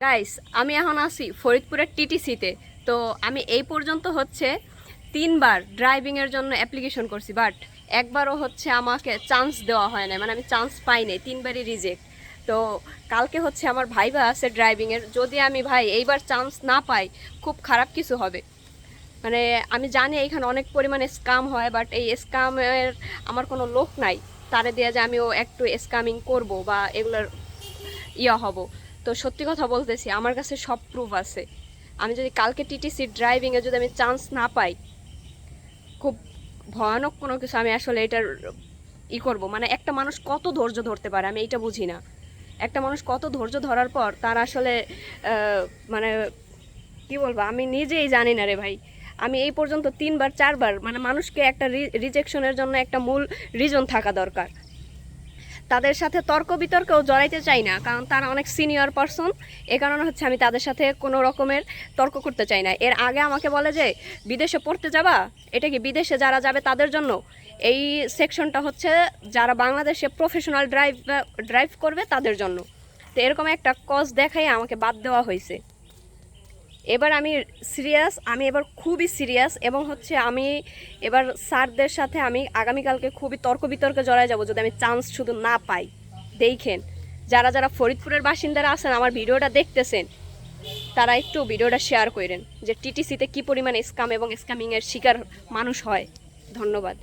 Guys আমি এখন আছি ফরিদপুরের টিটিসিতে। তো আমি এই পর্যন্ত হচ্ছে তিনবার ড্রাইভিংয়ের জন্য অ্যাপ্লিকেশন করছি বাট একবারও হচ্ছে আমাকে চান্স দেওয়া হয় না মানে আমি চান্স পাই নাই, তিনবারই রিজেক্ট তো কালকে হচ্ছে আমার ভাইবা আছে ড্রাইভিংয়ের যদি আমি ভাই এইবার চান্স না পাই, খুব খারাপ কিছু হবে। মানে আমি জানি এখানে অনেক পরিমাণে স্কাম হয় বাট এই স্কামের আমার কোনো লোক নাই। তারে দিয়ে যে আমিও একটু স্কামিং করব বা এগুলোর ইয়া হব। তো সত্যি কথা বলতেছি, আমার কাছে সব প্রুফ আছে। আমি যদি কালকে টিটিসি ড্রাইভিংয়ে যদি আমি চান্স না পাই, খুব ভয়ানক কোনো কিছু আমি আসলে এটার ই করব। মানে একটা মানুষ কত ধৈর্য ধরতে পারে, আমি এইটা বুঝি না। একটা মানুষ কত ধৈর্য ধরার পর তার আসলে মানে কি বলব, আমি নিজেই জানি না রে ভাই। আমি এই পর্যন্ত তিনবার, চারবার মানে মানুষকে একটা রিজেকশনের জন্য একটা মূল রিজন থাকা দরকার। তাদের সাথে তর্ক বিতর্কেও জড়াইতে চাই না, কারণ তারা অনেক সিনিয়র পারসন এ কারণে হচ্ছে আমি তাদের সাথে কোনো রকমের তর্ক করতে চাই না। এর আগে আমাকে বলে যে, বিদেশে পড়তে যাবা? এটা কি বিদেশে যারা যাবে তাদের জন্য? এই সেকশনটা হচ্ছে যারা বাংলাদেশে প্রফেশনাল ড্রাইভ ড্রাইভ করবে তাদের জন্য। তো এরকম একটা কজ দেখাই আমাকে বাদ দেওয়া হয়েছে এবার আমি সিরিয়াস আমি এবার খুবই সিরিয়াস এবং হচ্ছে আমি এবার স্যারদের সাথে আমি আগামীকালকে খুবই তর্ক বিতর্কে জড়ায় যাব যদি আমি চান্স শুধু না পাই। দেখেন, যারা যারা ফরিদপুরের বাসিন্দারা আছেন, আমার ভিডিওটা দেখতেছেন, তারা একটু ভিডিওটা শেয়ার করেন যে টিটিসিতে কী পরিমাণ স্কাম এবং স্ক্যামিংয়ের শিকার মানুষ হয়। ধন্যবাদ।